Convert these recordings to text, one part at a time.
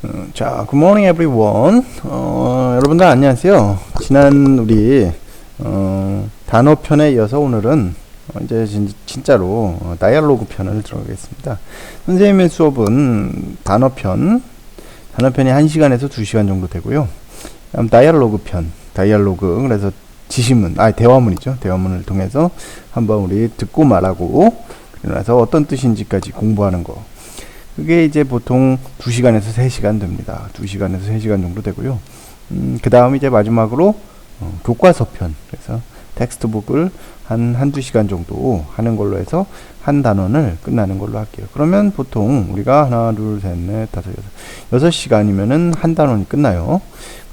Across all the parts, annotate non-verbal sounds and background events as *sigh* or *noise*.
어, 자, good morning everyone. 어, 여러분들 안녕하세요. 지난 우리 어, 단어 편에 이어서 오늘은 어, 이제 진, 진짜로 어, 다이얼로그 편을 들어가겠습니다. 선생님의 수업은 단어 편, 단어 편이 1시간에서 2시간 정도 되고요. 다음 다이얼로그 편, 다이얼로그 그래서 지시문, 아 대화문이죠. 대화문을 통해서 한번 우리 듣고 말하고 그러나서 어떤 뜻인지까지 공부하는 거. 그게 이제 보통 2시간에서 3시간 됩니다. 2시간에서 3시간 정도 되고요. 음, 그 다음 이제 마지막으로 어, 교과서 편. 그래서 텍스트북을 한 한두 시간 정도 하는 걸로 해서 한 단원을 끝나는 걸로 할게요. 그러면 보통 우리가 하나, 둘, 셋, 넷, 다섯, 여섯, 여섯 시간이면은 한 단원이 끝나요.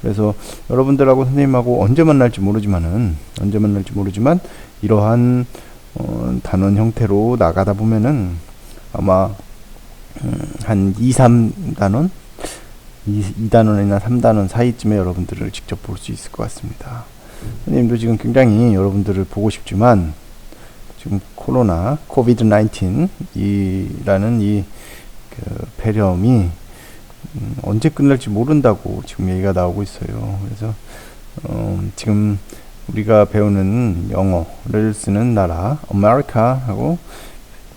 그래서 여러분들하고 선생님하고 언제 만날지 모르지만은, 언제 만날지 모르지만, 이러한, 어, 단원 형태로 나가다 보면은 아마 음, 한 2, 3단원? 2, 단원이나 3단원 사이쯤에 여러분들을 직접 볼 수 있을 것 같습니다. 선생님도 지금 굉장히 여러분들을 보고 싶지만, 지금 코로나, 코비드-19 이라는 이 그 폐렴이 음, 언제 끝날지 모른다고 지금 얘기가 나오고 있어요. 그래서 어, 지금 우리가 배우는 영어를 쓰는 나라, 아메리카하고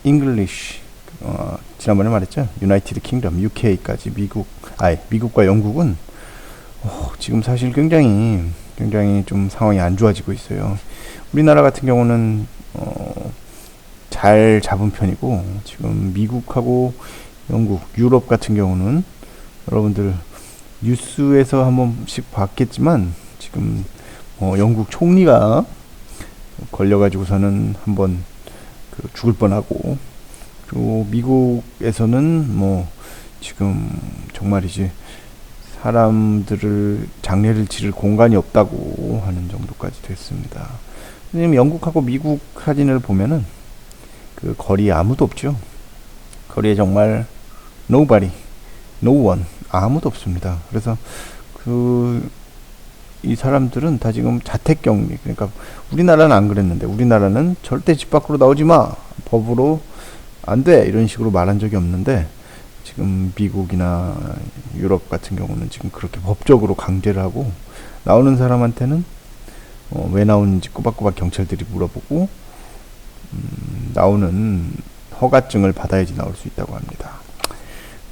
English 어, 지난번에 말했죠. 유나이티드 킹덤, UK까지 미국, 아 미국과 영국은 어, 지금 사실 굉장히 굉장히 좀 상황이 안 좋아지고 있어요. 우리나라 같은 경우는 어, 잘 잡은 편이고 지금 미국하고 영국, 유럽 같은 경우는 여러분들 뉴스에서 한 번씩 봤겠지만 지금 어, 영국 총리가 걸려가지고서는 한번 그 죽을 뻔하고 그리고 미국에서는 뭐 지금 정말이지 사람들을 장례를 치를 공간이 없다고 하는 정도까지 됐습니다. 선생님 영국하고 미국 사진을 보면은 그 거리에 아무도 없죠. 거리에 정말 nobody, no one 아무도 없습니다. 그래서 그 이 사람들은 다 지금 자택격리 그러니까 우리나라는 안 그랬는데 우리나라는 절대 집 밖으로 나오지 마 법으로 안 돼 이런 식으로 말한 적이 없는데 지금 미국이나 유럽 같은 경우는 지금 그렇게 법적으로 강제를 하고 나오는 사람한테는 어, 왜 나오는지 꼬박꼬박 경찰들이 물어보고 음, 나오는 허가증을 받아야지 나올 수 있다고 합니다.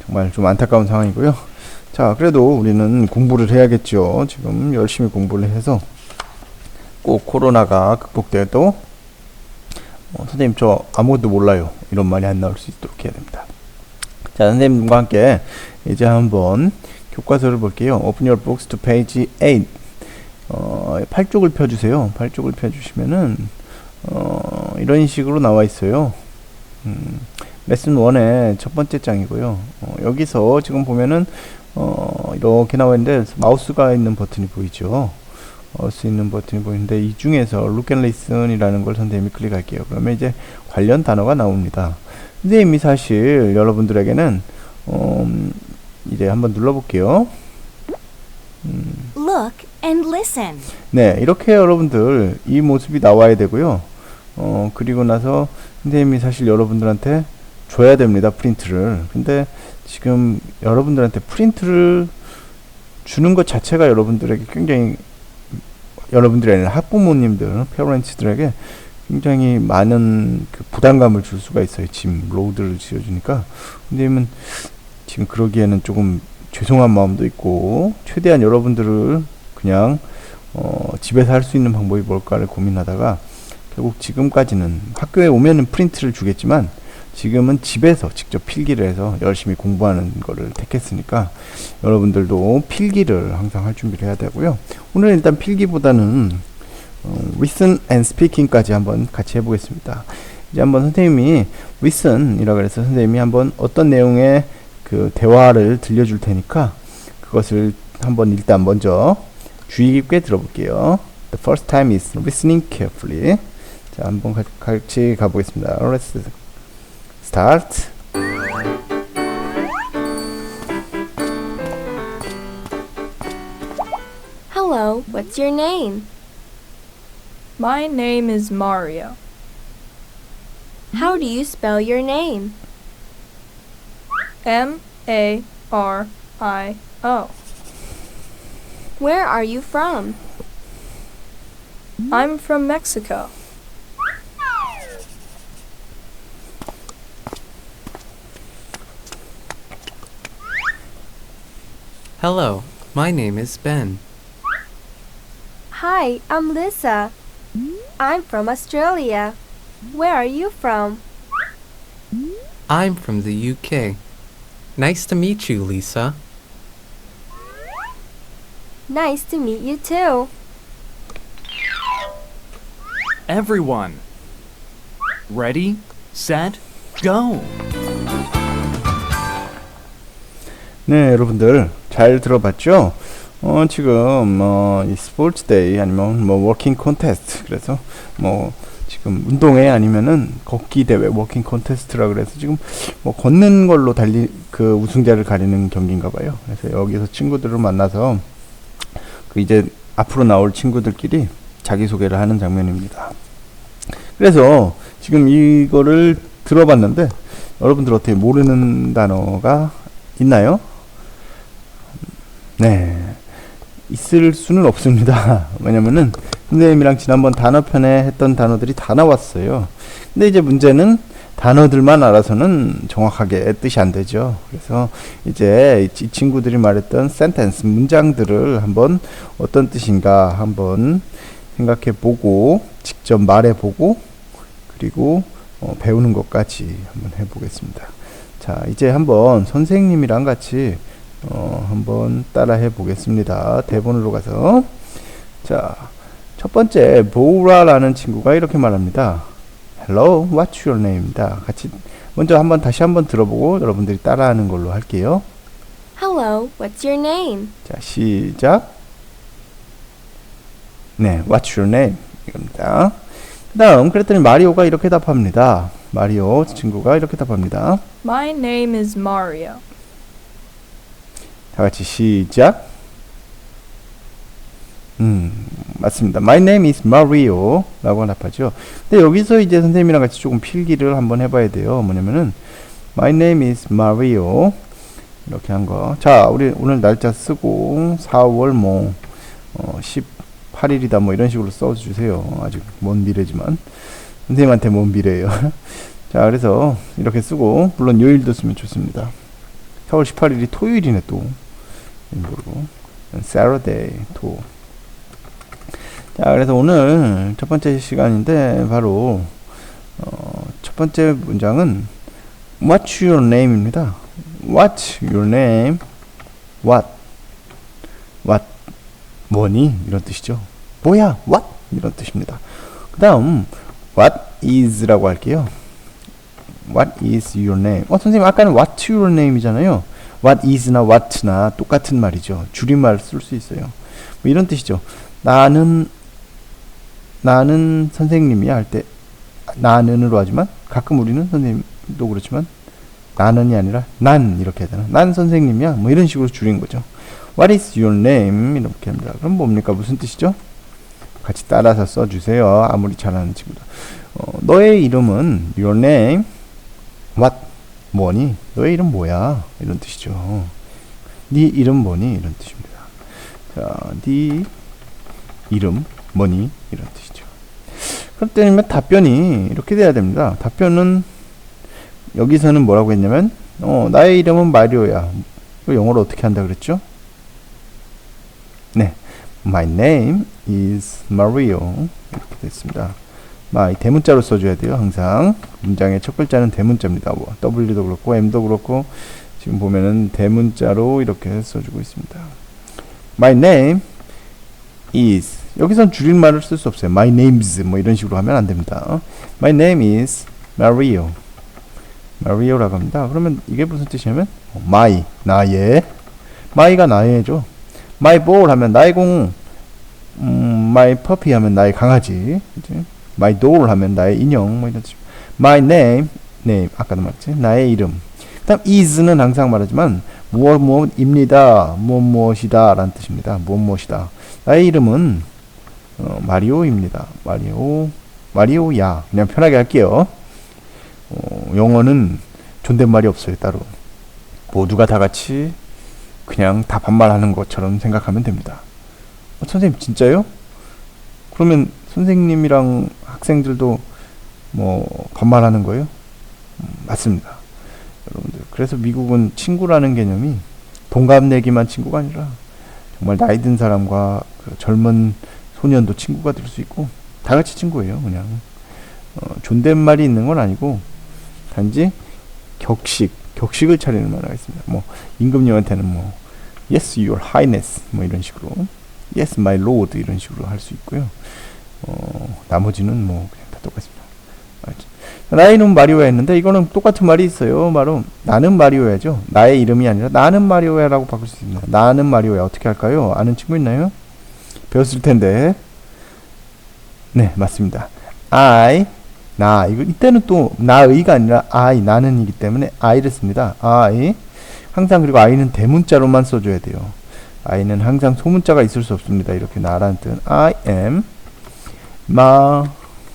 정말 좀 안타까운 상황이고요. 자, 그래도 우리는 공부를 해야겠죠. 지금 열심히 공부를 해서 꼭 코로나가 극복돼도 어, 선생님 저 아무것도 몰라요. 이런 말이 안 나올 수 있도록 해야 됩니다. 자, 선생님과 함께 이제 한번 교과서를 볼게요. Open your books to page 8. 어, 8쪽을 펴주세요. 8쪽을 펴주시면은 어, 이런 식으로 나와 있어요. 음, 레슨 1의 첫 번째 장이고요. 어, 여기서 지금 보면은 어, 이렇게 나와 있는데 마우스가 있는 버튼이 보이죠. 마우스 있는 버튼이 보이는데 이 중에서 Look and Listen이라는 걸 선생님이 클릭할게요. 그러면 이제 관련 단어가 나옵니다. 선생님이 사실 여러분들에게는 음, 이제 한번 눌러볼게요. Look and listen. 네, 이렇게 여러분들 이 모습이 나와야 되고요. 어, 그리고 나서 선생님이 사실 여러분들한테 줘야 됩니다. 프린트를. 근데 지금 여러분들한테 프린트를 주는 것 자체가 여러분들에게 굉장히 여러분들이 아니라 학부모님들, 페어런츠들에게 굉장히 많은 그 부담감을 줄 수가 있어요. 짐 로드를 지어주니까. 선생님은 지금 그러기에는 조금 죄송한 마음도 있고 최대한 여러분들을 그냥 어, 집에서 할 수 있는 방법이 뭘까를 고민하다가 결국 지금까지는 학교에 오면은 프린트를 주겠지만 지금은 집에서 직접 필기를 해서 열심히 공부하는 거를 택했으니까 여러분들도 필기를 항상 할 준비를 해야 되고요. 오늘 은 일단 필기보다는 어, listen and speaking까지 한번 같이 해보겠습니다. 이제 한번 선생님이 listen이라 그래서 선생님이 한번 어떤 내용의 그 대화를 들려줄 테니까 그것을 한번 일단 먼저 주의 깊게 들어볼게요. The first time is listening carefully. 자, 한번 가- 같이 가보겠습니다. Let's start. Hello, what's your name? My name is Mario. How do you spell your name? M A R I O. Where are you from? I'm from Mexico. Hello, my name is Ben. Hi, I'm Lisa. I'm from Australia. Where are you from? I'm from the UK. Nice to meet you, Lisa. Nice to meet you too. Everyone. Ready, set, go. 네, 여러분들 잘 들어봤죠? 어, 지금 어, 이 스포츠 데이 아니면 뭐 워킹 콘테스트 그래서 뭐 지금 운동회 아니면은 걷기 대회 워킹 콘테스트라 그래서 지금 뭐 걷는 걸로 달리 그 우승자를 가리는 경기인가 봐요. 그래서 여기서 친구들을 만나서 그 이제 앞으로 나올 친구들끼리 자기 소개를 하는 장면입니다. 그래서 지금 이거를 들어봤는데 여러분들 어떻게 모르는 단어가 있나요? 네. 있을 수는 없습니다. *laughs* 왜냐면은 선생님이랑 지난번 단어편에 했던 단어들이 다 나왔어요. 근데 이제 문제는 단어들만 알아서는 정확하게 뜻이 안 되죠. 그래서 이제 이 친구들이 말했던 센텐스 문장들을 한번 어떤 뜻인가 한번 생각해 보고 직접 말해 보고 그리고 어, 배우는 것까지 한번 해 보겠습니다. 자, 이제 한번 선생님이랑 같이 어, 한번 따라해 보겠습니다. 대본으로 가서 자, 첫 번째 보우라라는 친구가 이렇게 말합니다. Hello, what's your name입니다. 같이 먼저 한번 다시 한번 들어보고 여러분들이 따라하는 걸로 할게요. Hello, what's your name? 자, 시작. 네, what's your name? 이겁니다. 그 다음, 그랬더니 마리오가 이렇게 답합니다. 마리오 친구가 이렇게 답합니다. My name is Mario. 다 같이 시작. 음, 맞습니다. My name is Mario 라고 답하죠. 근데 여기서 이제 선생님이랑 같이 조금 필기를 한번 해봐야 돼요. 뭐냐면은 My name is Mario 이렇게 한 거. 자, 우리 오늘 날짜 쓰고 4월 뭐 어, 18일이다 뭐 이런 식으로 써주세요. 아직 먼 미래지만 선생님한테 먼 미래예요. *laughs* 자, 그래서 이렇게 쓰고 물론 요일도 쓰면 좋습니다. 4월 18일이 토요일이네 또. 모르고 Saturday to 자 그래서 오늘 첫 번째 시간인데 바로 어, 첫 번째 문장은 What's your name입니다. What's your name? What? What? 뭐니? 이런 뜻이죠. 뭐야? What? 이런 뜻입니다. 그 다음 What is라고 할게요. What is your name? 어 선생님 아까는 What's your name이잖아요. What is나 what나 똑같은 말이죠. 줄임말 쓸 수 있어요. 뭐 이런 뜻이죠. 나는 나는 선생님이야 할 때 나는으로 하지만 가끔 우리는 선생님도 그렇지만 나는이 아니라 난 이렇게 하잖아. 난 선생님이야. 뭐 이런 식으로 줄인 거죠. What is your name? 이렇게 합니다. 그럼 뭡니까? 무슨 뜻이죠? 같이 따라서 써주세요. 아무리 잘하는 친구도. 어, 너의 이름은 your name. What? 뭐니? 너의 이름 뭐야? 이런 뜻이죠. 네 이름 뭐니? 이런 뜻입니다. 자, 네 이름 뭐니? 이런 뜻이죠. 그럼 때리면 답변이 이렇게 돼야 됩니다. 답변은 여기서는 뭐라고 했냐면 어, 나의 이름은 마리오야. 이거 영어로 어떻게 한다 그랬죠? 네. My name is Mario. 이렇게 됐습니다. 마, 이 대문자로 써줘야 돼요. 항상 문장의 첫 글자는 대문자입니다. 뭐, W도 그렇고 M도 그렇고 지금 보면은 대문자로 이렇게 써주고 있습니다. My name is 여기선 줄임말을 쓸 수 없어요. My name's 뭐 이런 식으로 하면 안 됩니다. My name is Mario. Mario라고 합니다. 그러면 이게 무슨 뜻이냐면 my 나의 my가 나의죠. My ball 하면 나의 공 음, my puppy 하면 나의 강아지 그치? My doll 하면 나의 인형 뭐 이런 뜻. my name name 아까도 말했지 나의 이름. 그다음 is는 항상 말하지만 무엇 무엇입니다. 무엇 무엇이다 라는 뜻입니다. 무엇 무엇이다. 나의 이름은 어, 마리오입니다. 마리오 마리오야 그냥 편하게 할게요. 어, 영어는 존댓말이 없어요 따로. 모두가 다 같이 그냥 다 반말하는 것처럼 생각하면 됩니다. 어, 선생님 진짜요? 그러면 선생님이랑 학생들도 뭐 반말하는 거예요? 음, 맞습니다. 여러분들 그래서 미국은 친구라는 개념이 동갑내기만 친구가 아니라 정말 나이 든 사람과 그 젊은 소년도 친구가 될 수 있고 다 같이 친구예요 그냥. 어, 존댓말이 있는 건 아니고 단지 격식 격식을 차리는 말가 있습니다. 뭐 임금님한테는 뭐 yes your highness. 뭐 이런 식으로 yes my lord. 이런 식으로 할 수 있고요 어, 나머지는 뭐 그냥 다 똑같습니다. 알죠? 나이는 마리오야 했는데 이거는 똑같은 말이 있어요. 바로 나는 마리오야죠. 나의 이름이 아니라 나는 마리오야라고 바꿀 수 있습니다. 나는 마리오야. 어떻게 할까요? 아는 친구 있나요? 배웠을 텐데. 네 맞습니다. I 나. 이거 이때는 또 나의가 아니라 I 나는이기 때문에 I를 씁니다. I. 항상 그리고 I는 대문자로만 써줘야 돼요. I는 항상 소문자가 있을 수 없습니다. 이렇게 나라는 뜻. I am Mario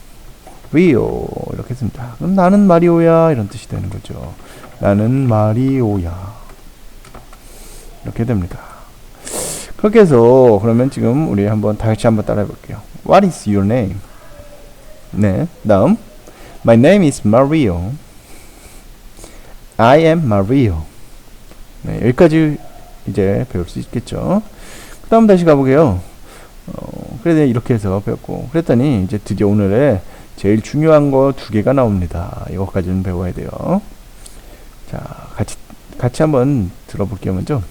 이렇게 씁니다 그럼 나는 마리오야 이런 뜻이 되는 거죠 나는 마리오야 이렇게 됩니다 그렇게 해서 그러면 지금 우리 한번 다 같이 한번 따라해 볼게요. What is your name? 네. 다음 My name is Mario. I am Mario. 네, 여기까지 이제 배울 수 있겠죠. 그 다음 다시 가보게요. 어, 그래서 이렇게 해서 배웠고 그랬더니 이제 드디어 오늘의 제일 중요한 거 두 개가 나옵니다. 이것까지는 배워야 돼요. 자, 같이 같이 한번 들어볼게요. 먼저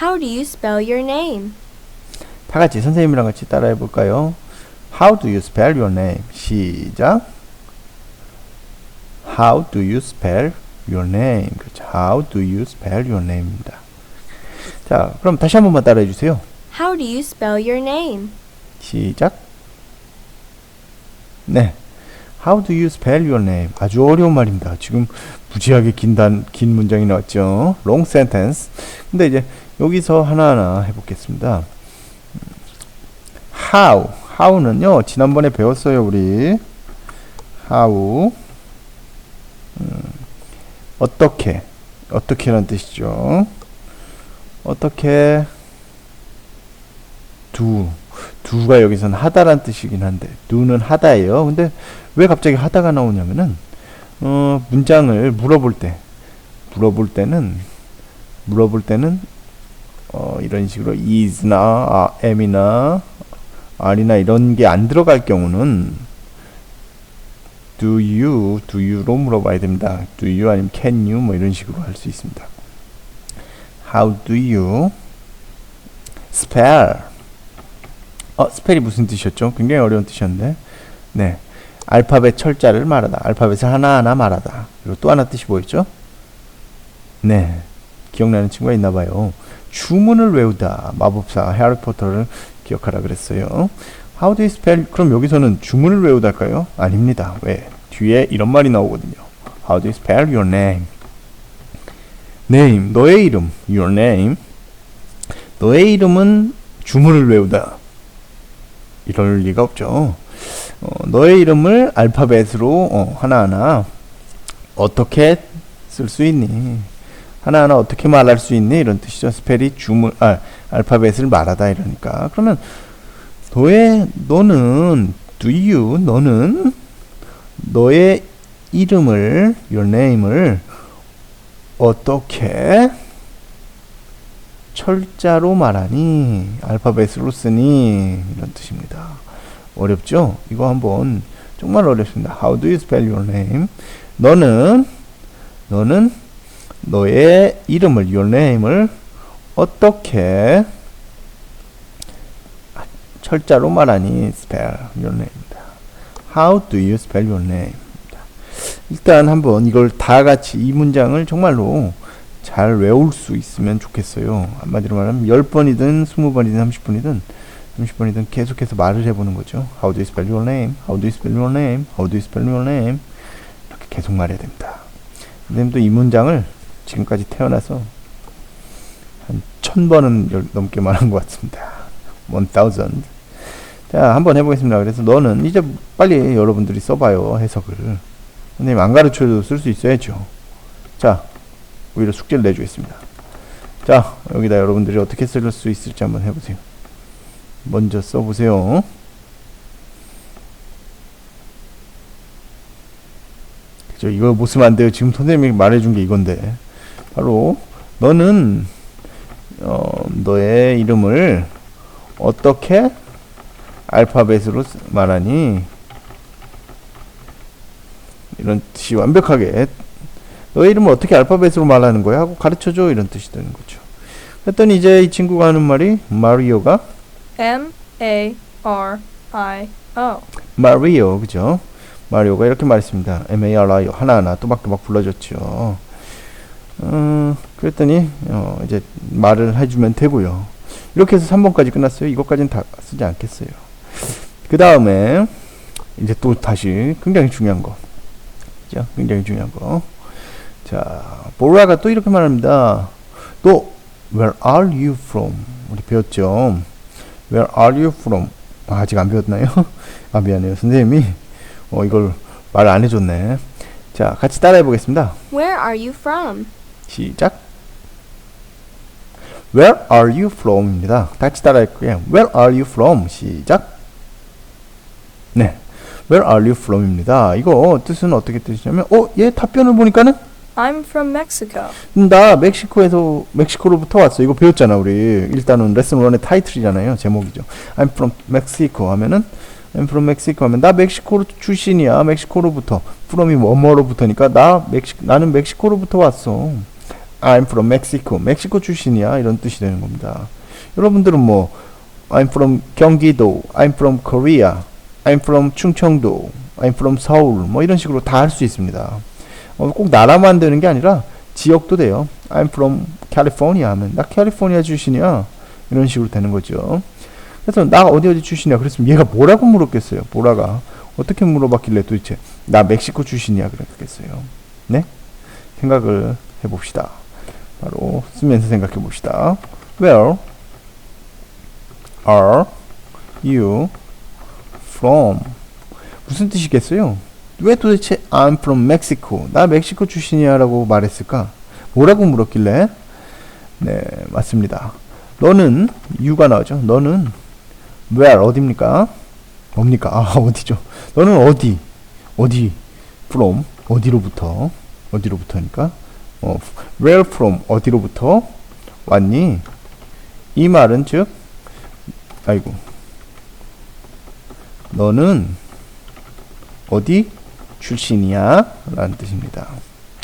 How do you spell your name? 다 같이 선생님이랑 같이 따라해 볼까요? How do you spell your name? 시작. How do you spell your name? 그렇죠. How do you spell your name입니다. 자, 그럼 다시 한 번만 따라해 주세요. How do you spell your name? 시작. 네. How do you spell your name? 아주 어려운 말입니다. 지금 무지하게 긴 단, 긴 문장이 나왔죠. long sentence. 근데 이제 여기서 하나하나 해보겠습니다. how. how는요, 지난번에 배웠어요, 우리. how. 음, 어떻게. 어떻게라는 뜻이죠. 어떻게. do. Do가 여기서는 하다란 뜻이긴 한데, do는 하다예요. 근데 왜 갑자기 하다가 나오냐면은, 어, 문장을 물어볼 때, 물어볼 때는, 물어볼 때는, 어, 이런 식으로 is나, 아, am이나, are나 이런 게 안 들어갈 경우는, do you, do you로 물어봐야 됩니다. do you 아니면 can you 뭐 이런 식으로 할 수 있습니다. how do you spell? 어, 스펠이 무슨 뜻이었죠? 굉장히 어려운 뜻이었는데. 네. 알파벳 철자를 말하다. 알파벳을 하나하나 말하다. 그리고 또 하나 뜻이 뭐였죠? 네. 기억나는 친구가 있나 봐요. 주문을 외우다. 마법사 해리포터를 기억하라 그랬어요. How do you spell? 그럼 여기서는 주문을 외우다일까요? 아닙니다. 왜? 뒤에 이런 말이 나오거든요. How do you spell your name? name, 너의 이름. your name. 너의 이름은 주문을 외우다. 이럴 리가 없죠. 어, 너의 이름을 알파벳으로 어, 하나하나 어떻게 쓸 수 있니? 하나하나 어떻게 말할 수 있니? 이런 뜻이죠. 스펠이 주문, 아, 알파벳을 말하다 이러니까. 그러면 너의 너는 do you 너는 너의 이름을 your name을 어떻게 철자로 말하니 알파벳으로 쓰니 이런 뜻입니다. 어렵죠? 이거 한번 정말 어렵습니다. How do you spell your name? 너는 너는 너의 이름을 your name을 어떻게 철자로 말하니 spell your name입니다. How do you spell your name? 일단 한번 이걸 다 같이 이 문장을 정말로 잘 외울 수 있으면 좋겠어요. 한마디로 말하면 10번이든 20번이든 30번이든 30번이든 계속해서 말을 해보는 거죠. How do you spell your name? How do you spell your name? How do you spell your name? 이렇게 계속 말해야 됩니다. 선생님도 이 문장을 지금까지 태어나서 한천 번은 넘게 말한 것 같습니다. 1000. 자, 한번 해보겠습니다. 그래서 너는 이제 빨리 여러분들이 써봐요. 해석을. 선생님 안 가르쳐도 쓸 수 있어야죠. 자, 오히려 숙제를 내주겠습니다. 자, 여기다 여러분들이 어떻게 쓸 수 있을지 한번 해보세요. 먼저 써보세요. 그죠? 이거 못 쓰면 안 돼요. 지금 선생님이 말해준 게 이건데. 바로, 너는, 어, 너의 이름을 어떻게 알파벳으로 쓰- 말하니? 이런 뜻이 완벽하게 너의 이름을 어떻게 알파벳으로 말하는 거야? 하고 가르쳐줘 이런 뜻이 되는 거죠. 그랬더니 이제 이 친구가 하는 말이 마리오가 M A R I O. 마리오 그죠? 마리오가 이렇게 말했습니다. M A R I O 하나하나 또박또박 불러줬죠. 어, 그랬더니 어, 이제 말을 해주면 되고요. 이렇게 해서 3번까지 끝났어요. 이것까지는 다 쓰지 않겠어요. 그 다음에 이제 또 다시 굉장히 중요한 거. 그죠? 굉장히 중요한 거. 자, 보라가 또 이렇게 말합니다. 또 Where are you from? 우리 배웠죠. Where are you from? 아, 아직 안 배웠나요? *laughs* 아 미안해요 선생님이 어 이걸 말안 해줬네. 자, 같이 따라해 보겠습니다. Where are you from? 시작. Where are you from?입니다. 같이 따라할게요. Where are you from? 시작. 네. Where are you from?입니다. 이거 뜻은 어떻게 뜻이냐면, 어, 얘 답변을 보니까는 I'm from Mexico. 나 멕시코에서 멕시코로부터 왔어. 이거 배웠잖아 우리. 일단은 레슨 1의 타이틀이잖아요. 제목이죠. I'm from Mexico 하면은 I'm from Mexico 하면 나 멕시코 출신이야. 멕시코로부터. from이 뭐뭐로부터니까 나 멕시 나는 멕시코로부터 왔어. I'm from Mexico. 멕시코 출신이야. 이런 뜻이 되는 겁니다. 여러분들은 뭐 I'm from 경기도, I'm from Korea, I'm from 충청도, I'm from 서울 뭐 이런 식으로 다 할 수 있습니다. 어, 꼭 나라만 되는 게 아니라 지역도 돼요. I'm from California 하면 나 캘리포니아 출신이야. 이런 식으로 되는 거죠. 그래서 나 어디 어디 출신이야. 그랬으면 얘가 뭐라고 물었겠어요. 보라가 어떻게 물어봤길래 도대체 나 멕시코 출신이야 그랬겠어요. 네? 생각을 해봅시다. 바로 쓰면서 생각해 봅시다. Where are you from? 무슨 뜻이겠어요? 왜 도대체 I'm from Mexico 나 멕시코 출신이야 라고 말했을까? 뭐라고 물었길래? 네 맞습니다 너는 you가 나오죠 너는 where 어디입니까? 뭡니까? 아 *laughs* 어디죠 너는 어디 어디 from 어디로부터 어디로부터니까 어, where from 어디로부터 왔니? 이 말은 즉 아이고 너는 어디 출신이야? 라는 뜻입니다.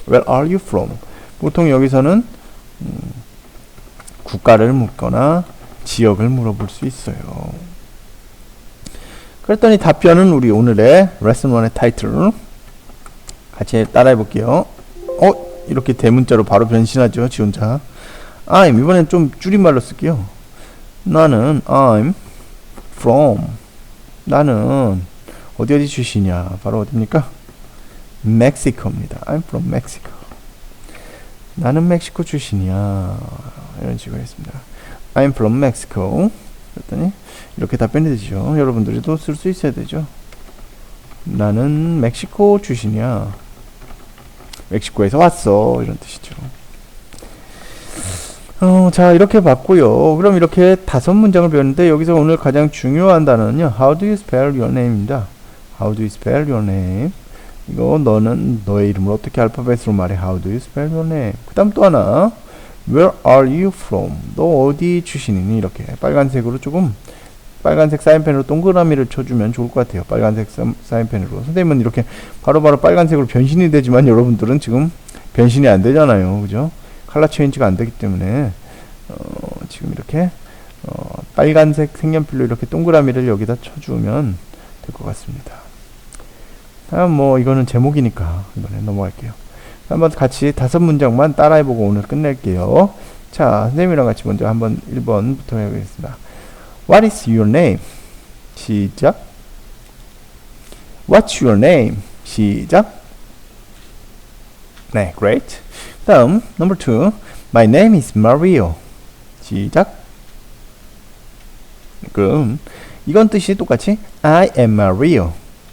Where are you from? 보통 여기서는 음, 국가를 묻거나 지역을 물어볼 수 있어요. 그랬더니 답변은 우리 오늘의 레슨 1의 타이틀 같이 따라해 볼게요. 어? 이렇게 대문자로 바로 변신하죠. 지 혼자. I'm 이번엔 좀 줄임말로 쓸게요. 나는 I'm from 나는 어디 어디 출신이야? 바로 어디입니까? 멕시코입니다. I'm from Mexico. 나는 멕시코 출신이야. 이런 식으로 했습니다. I'm from Mexico. 그랬더니 이렇게 답변이 되죠. 여러분들도 쓸 수 있어야 되죠. 나는 멕시코 출신이야. 멕시코에서 왔어. 이런 뜻이죠. 어, 자, 이렇게 봤고요. 그럼 이렇게 다섯 문장을 배웠는데 여기서 오늘 가장 중요한 단어는요. How do you spell your name입니다. How do you spell your name? 이거 너는 너의 이름을 어떻게 알파벳으로 말해? How do you spell your name? 그 다음 또 하나. Where are you from? 너 어디 출신이니? 이렇게 빨간색으로 조금 빨간색 사인펜으로 동그라미를 쳐주면 좋을 것 같아요. 빨간색 사- 사인펜으로. 선생님은 이렇게 바로 바로 빨간색으로 변신이 되지만 여러분들은 지금 변신이 안 되잖아요. 그죠? 컬러 체인지가 안 되기 때문에 어, 지금 이렇게 어, 빨간색 색연필로 이렇게 동그라미를 여기다 쳐주면 될 것 같습니다. 다음 뭐 이거는 제목이니까 이번에 넘어갈게요. 한번 같이 다섯 문장만 따라해보고 오늘 끝낼게요. 자, 선생님이랑 같이 먼저 한번 1번부터 해보겠습니다. What is your name? 시작. What's your name? 시작. 네, great. 다음 number two. My name is Mario. 시작. 그럼 이건 뜻이 똑같이 I am Mario.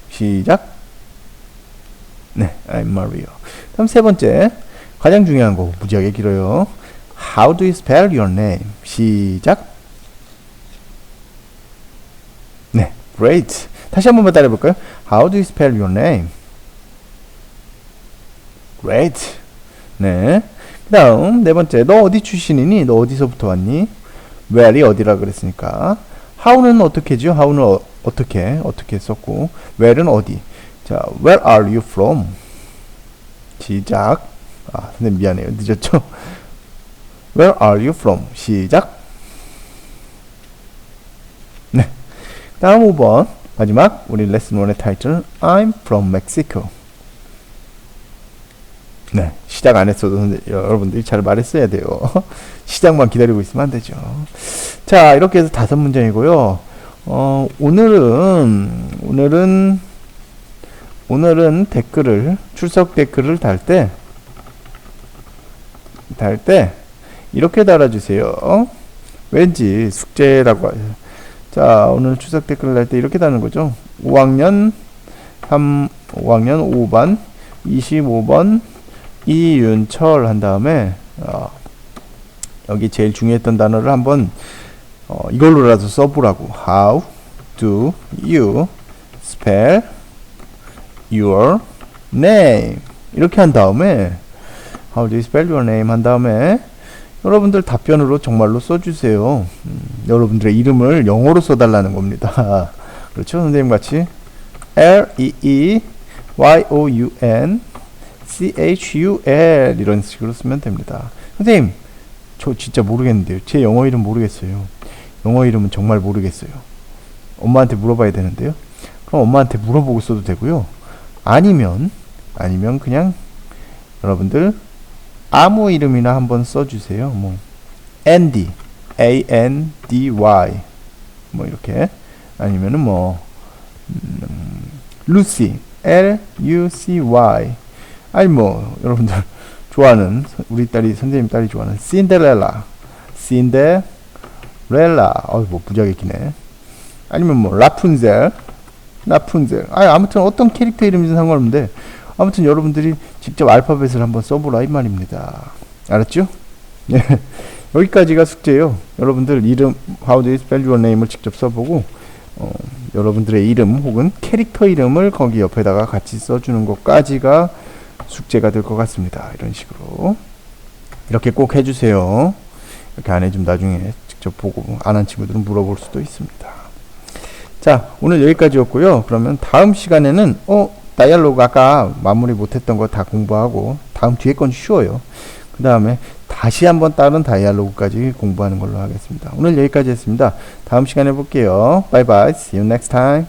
시작. 네, I'm Mario. 다음 세 번째 가장 중요한 거 무지하게 길어요. How do you spell your name? 시작. 네, great. 다시 한 번만 따라해 볼까요? How do you spell your name? Great. 네. 그다음 네 번째, 너 어디 출신이니? 너 어디서부터 왔니? Where이 어디라 그랬으니까. How는 어떻게죠? How는 어, 어떻게 어떻게 썼고, Where는 어디? 자, Where are you from? 시작. 아, 선생님 미안해요. 늦었죠? Where are you from? 시작. 네. 다음 5번. 마지막 우리 레슨 1의 타이틀 I'm from Mexico. 네. 시작 안 했어도 여러분들이 잘 말했어야 돼요. *laughs* 시작만 기다리고 있으면 안 되죠. 자, 이렇게 해서 다섯 문장이고요. 어, 오늘은 오늘은 오늘은 댓글을 출석 댓글을 달 때 달 때 이렇게 달아주세요. 왠지 숙제라고. 자, 오늘 출석 댓글을 달때 이렇게 다는 거죠. 5학년 3, 5학년 5반 25번 이윤철 한 다음에 어, 여기 제일 중요했던 단어를 한번 어, 이걸로라도 써보라고. How do you spell your name? 이렇게 한 다음에 How do you spell your name? 한 다음에 여러분들 답변으로 정말로 써주세요. 음, 여러분들의 이름을 영어로 써달라는 겁니다. *laughs* 그렇죠? 선생님 같이 L E E Y O U N C H U L 이런 식으로 쓰면 됩니다. 선생님, 저 진짜 모르겠는데요. 제 영어 이름 모르겠어요. 영어 이름은 정말 모르겠어요. 엄마한테 물어봐야 되는데요. 그럼 엄마한테 물어보고 써도 되고요. 아니면 아니면 그냥 여러분들 아무 이름이나 한번 써주세요. 뭐 Andy, A N D Y. 뭐 이렇게. 아니면은 뭐 음, Lucy, L U C Y. 아니 뭐 여러분들 좋아하는 우리 딸이 선생님 딸이 좋아하는 신데렐라, 신데렐라 어뭐 부작이 기네. 아니면 뭐 라푼젤, 라푼젤. 아 아무튼 어떤 캐릭터 이름이든 상관없는데 아무튼 여러분들이 직접 알파벳을 한번 써보라 이 말입니다. 알았죠? *laughs* 네. 여기까지가 숙제예요. 여러분들 이름 How do you spell your name을 직접 써보고 어, 여러분들의 이름 혹은 캐릭터 이름을 거기 옆에다가 같이 써주는 것까지가 숙제가 될 것 같습니다. 이런 식으로 이렇게 꼭 해주세요. 이렇게 안 해주면 나중에 직접 보고 안 한 친구들은 물어볼 수도 있습니다. 자 오늘 여기까지였고요. 그러면 다음 시간에는 어 다이얼로그 아까 마무리 못했던 거 다 공부하고 다음 뒤에 건 쉬워요. 그 다음에 다시 한번 다른 다이얼로그까지 공부하는 걸로 하겠습니다. 오늘 여기까지 했습니다. 다음 시간에 볼게요. 바이바이. See you next time.